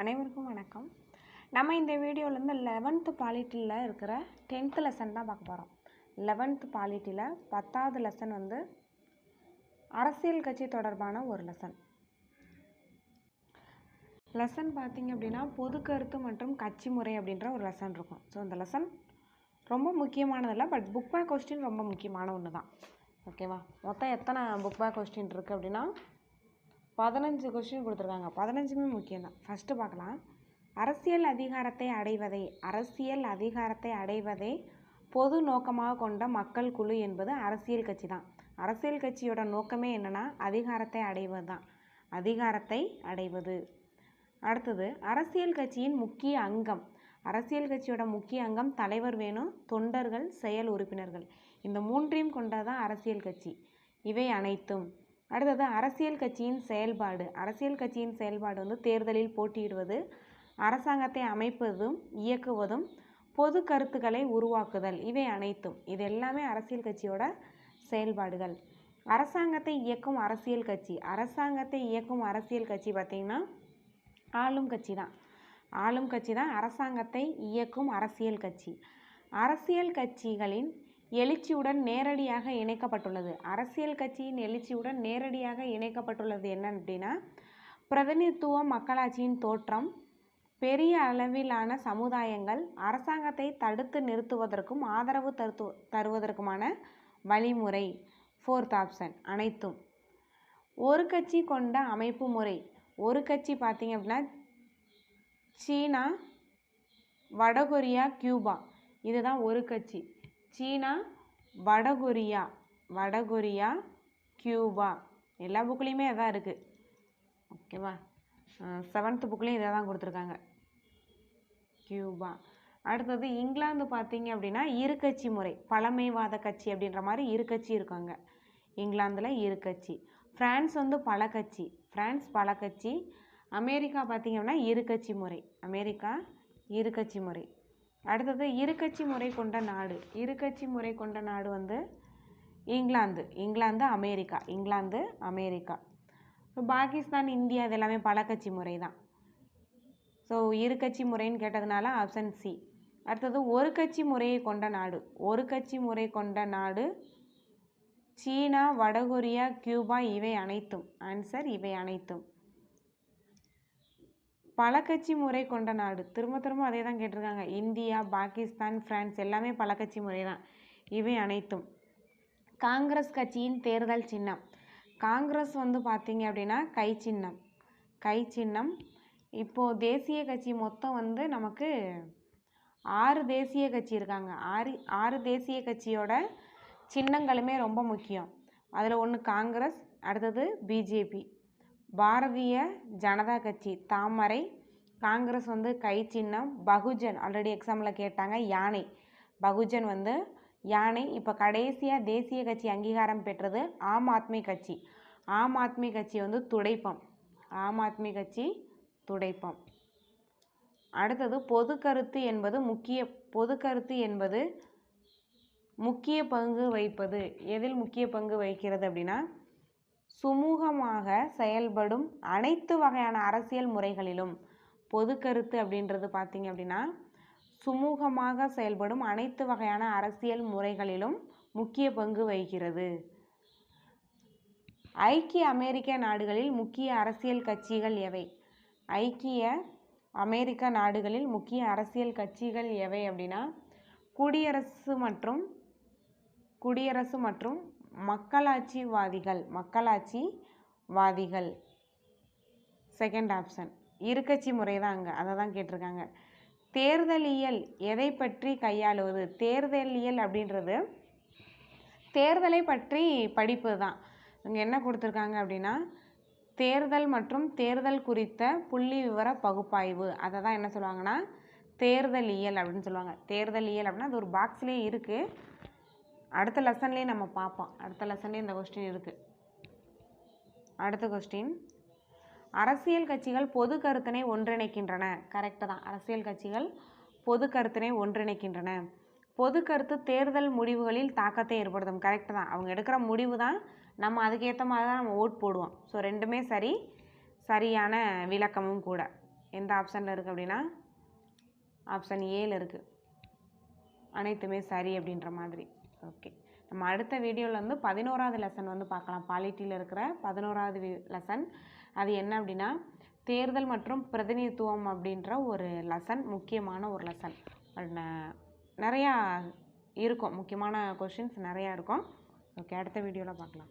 அனைவருக்கும் வணக்கம். நம்ம இந்த வீடியோலேருந்து லெவன்த்து பாலிட்டியில் இருக்கிற டென்த்து லெசன் தான் பார்க்க போகிறோம் லெவன்த்து பாலிட்டியில் பத்தாவது லெசன் வந்து அரசியல் கட்சி தொடர்பான ஒரு லெசன் லெசன் பார்த்திங்க அப்படின்னா பொது கருத்து மற்றும் கட்சி முறை அப்படின்ற ஒரு லெசன் இருக்கும். ஸோ இந்த லெசன் ரொம்ப முக்கியமானதில்ல பட் புக் பேக் கொஸ்டின் ரொம்ப முக்கியமான ஒன்று தான் ஓகேவா மொத்தம் எத்தனை புக் பேக் கொஸ்டின் இருக்குது அப்படின்னா பதினஞ்சு கொஸ்டின் கொடுத்துருக்காங்க. பதினஞ்சுமே முக்கியம் தான் ஃபஸ்ட்டு பார்க்கலாம். அரசியல் அதிகாரத்தை அடைவதே அரசியல் அதிகாரத்தை அடைவதே பொது நோக்கமாக கொண்ட மக்கள் குழு என்பது அரசியல் கட்சி தான் அரசியல் கட்சியோட நோக்கமே என்னென்னா அதிகாரத்தை அடைவது தான் அதிகாரத்தை அடைவது. அடுத்தது அரசியல் கட்சியின் முக்கிய அங்கம். அரசியல் கட்சியோட முக்கிய அங்கம் தலைவர் வேணும் தொண்டர்கள் செயல் உறுப்பினர்கள். இந்த மூன்றையும் கொண்டதான் அரசியல் கட்சி. இவை அனைத்தும். அடுத்தது அரசியல் கட்சியின் செயல்பாடு. அரசியல் கட்சியின் செயல்பாடு வந்து தேர்தலில் போட்டியிடுவது அரசாங்கத்தை அமைப்பதும் இயக்குவதும் பொது கருத்துக்களை உருவாக்குதல். இவை அனைத்தும். இது எல்லாமே அரசியல் கட்சியோட செயல்பாடுகள். அரசாங்கத்தை இயக்கும் அரசியல் கட்சி. அரசாங்கத்தை இயக்கும் அரசியல் கட்சி பார்த்திங்கன்னா ஆளும் கட்சி தான். ஆளும் கட்சி தான் அரசாங்கத்தை இயக்கும் அரசியல் கட்சி. அரசியல் கட்சிகளின் எழுச்சியுடன் நேரடியாக இணைக்கப்பட்டுள்ளது. அரசியல் கட்சியின் எழுச்சியுடன் நேரடியாக இணைக்கப்பட்டுள்ளது என்ன அப்படின்னா பிரதிநிதித்துவ மக்களாட்சியின் தோற்றம் பெரிய அளவிலான சமுதாயங்கள் அரசாங்கத்தை தடுத்து நிறுத்துவதற்கும் ஆதரவு தருத்து தருவதற்குமான வழிமுறை ஃபோர்த் ஆப்ஷன் அனைத்தும். ஒரு கட்சி கொண்ட அமைப்பு முறை. ஒரு கட்சி பார்த்திங்க அப்படின்னா சீனா வடகொரியா கியூபா. இதுதான் ஒரு கட்சி. சீனா வடகொரியா வடகொரியா கியூபா. எல்லா புக்லேயுமே அதான் இருக்குது ஓகேவா செவன்த்து புக்லேயும் இதை தான் கொடுத்துருக்காங்க. கியூபா. அடுத்தது இங்கிலாந்து பார்த்தீங்க அப்படின்னா இரு கட்சி முறை பழமைவாத கட்சி அப்படின்ற மாதிரி இரு கட்சி இருக்காங்க. இங்கிலாந்தில் இரு கட்சி ஃப்ரான்ஸ் வந்து பல கட்சி. ஃப்ரான்ஸ் பல கட்சி. அமெரிக்கா பார்த்தீங்க அப்படின்னா இரு கட்சி முறை. அமெரிக்கா இரு கட்சி முறை. அடுத்தது இரு கட்சி முறை கொண்ட நாடு. இரு கட்சி முறை கொண்ட நாடு வந்து இங்கிலாந்து. இங்கிலாந்து அமெரிக்கா. இங்கிலாந்து அமெரிக்கா. ஸோ பாகிஸ்தான் இந்தியா இது எல்லாமே பல கட்சி முறை தான். ஸோ இரு கட்சி முறைன்னு கேட்டதுனால ஆப்ஷன் சி அடுத்தது ஒரு கட்சி முறையை கொண்ட நாடு. ஒரு கட்சி முறை கொண்ட நாடு சீனா வடகொரியா கியூபா இவை அனைத்தும். ஆன்சர் இவை அனைத்தும். பல கட்சி முறை கொண்ட நாடு. திரும்ப திரும்ப அதே தான் கேட்டிருக்காங்க. இந்தியா பாகிஸ்தான் பிரான்ஸ் எல்லாமே பல கட்சி முறை தான் இவை அனைத்தும். காங்கிரஸ் கட்சியின் தேர்தல் சின்னம். காங்கிரஸ் வந்து பார்த்தீங்க அப்படின்னா கை சின்னம். கை சின்னம். இப்போது தேசிய கட்சி மொத்தம் வந்து நமக்கு ஆறு தேசிய கட்சி இருக்காங்க. ஆறு ஆறு தேசிய கட்சியோட சின்னங்களுமே ரொம்ப முக்கியம். அதில் ஒன்று காங்கிரஸ் அடுத்தது பிஜேபி பாரதிய ஜனதா கட்சி தாமரை காங்கிரஸ் வந்து கை சின்னம் பகுஜன் ஆல்ரெடி எக்ஸாமில் கேட்டாங்க யானை. பகுஜன் வந்து யானை. இப்போ கடைசியாக தேசிய கட்சி அங்கீகாரம் பெற்றது ஆம் ஆத்மி கட்சி. ஆம் ஆத்மி கட்சி வந்து துடைப்பம். ஆம் ஆத்மி கட்சி துடைப்பம். அடுத்தது பொது கருத்து என்பது முக்கிய பொது கருத்து என்பது முக்கிய பங்கு வகிப்பது. எதில் முக்கிய பங்கு வகிக்கிறது அப்படின்னா சுமூகமாக செயல்படும் அனைத்து வகையான அரசியல் முறைகளிலும். பொது கருத்து அப்படின்றது பார்த்திங்க அப்படின்னா சுமூகமாக செயல்படும் அனைத்து வகையான அரசியல் முறைகளிலும் முக்கிய பங்கு வகிக்கிறது. ஐக்கிய அமெரிக்க நாடுகளில் முக்கிய அரசியல் கட்சிகள் எவை? ஐக்கிய அமெரிக்க நாடுகளில் முக்கிய அரசியல் கட்சிகள் எவை அப்படின்னா குடியரசு மற்றும் குடியரசு மற்றும் மக்களாட்சிவாதிகள் மக்களாட்சிவாதிகள். செகண்ட் ஆப்ஷன் இருக்கட்சி முறை தான் அங்கே. அதை தான் கேட்டிருக்காங்க. தேர்தலியல் எதை பற்றி கையாளுவது? தேர்தலியல் அப்படின்றது தேர்தலை பற்றி படிப்பு தான் இங்கே என்ன கொடுத்துருக்காங்க அப்படின்னா தேர்தல் மற்றும் தேர்தல் குறித்த புள்ளி விவர பகுப்பாய்வு. அதை தான் என்ன சொல்லுவாங்கன்னா தேர்தலியல் அப்படின்னு சொல்லுவாங்க. தேர்தலியல் அப்படின்னா அது ஒரு பாக்ஸ்லேயே இருக்குது அடுத்த லெசன்லேயே நம்ம பார்ப்போம். அடுத்த லெசன்லேயே இந்த கொஸ்டின் இருக்குது அடுத்த கொஸ்டின் அரசியல் கட்சிகள் பொது கருத்தினை ஒன்றிணைக்கின்றன. கரெக்டு தான். அரசியல் கட்சிகள் பொது கருத்தினை ஒன்றிணைக்கின்றன. பொது கருத்து தேர்தல் முடிவுகளில் தாக்கத்தை ஏற்படுத்தும். கரெக்டு தான். அவங்க எடுக்கிற முடிவு தான் நம்ம அதுக்கேற்ற மாதிரி தான் நம்ம ஓட் போடுவோம். ஸோ ரெண்டுமே சரி சரியான விளக்கமும் கூட. எந்த ஆப்ஷனில் இருக்குது அப்படின்னா ஆப்ஷன் ஏல இருக்குது அனைத்துமே சரி அப்படின்ற மாதிரி. ஓகே நம்ம அடுத்த வீடியோவில் வந்து பதினோராவது லெசன் வந்து பார்க்கலாம். பாலிட்டியில் இருக்கிற பதினோராவது லெசன் அது என்ன அப்படின்னா தேர்தல் மற்றும் பிரதிநிதித்துவம் அப்படின்ற ஒரு லெசன் முக்கியமான ஒரு லெசன் நிறையா இருக்கும். முக்கியமான கொஷின்ஸ் நிறையா இருக்கும். ஓகே அடுத்த வீடியோவில் பார்க்கலாம்.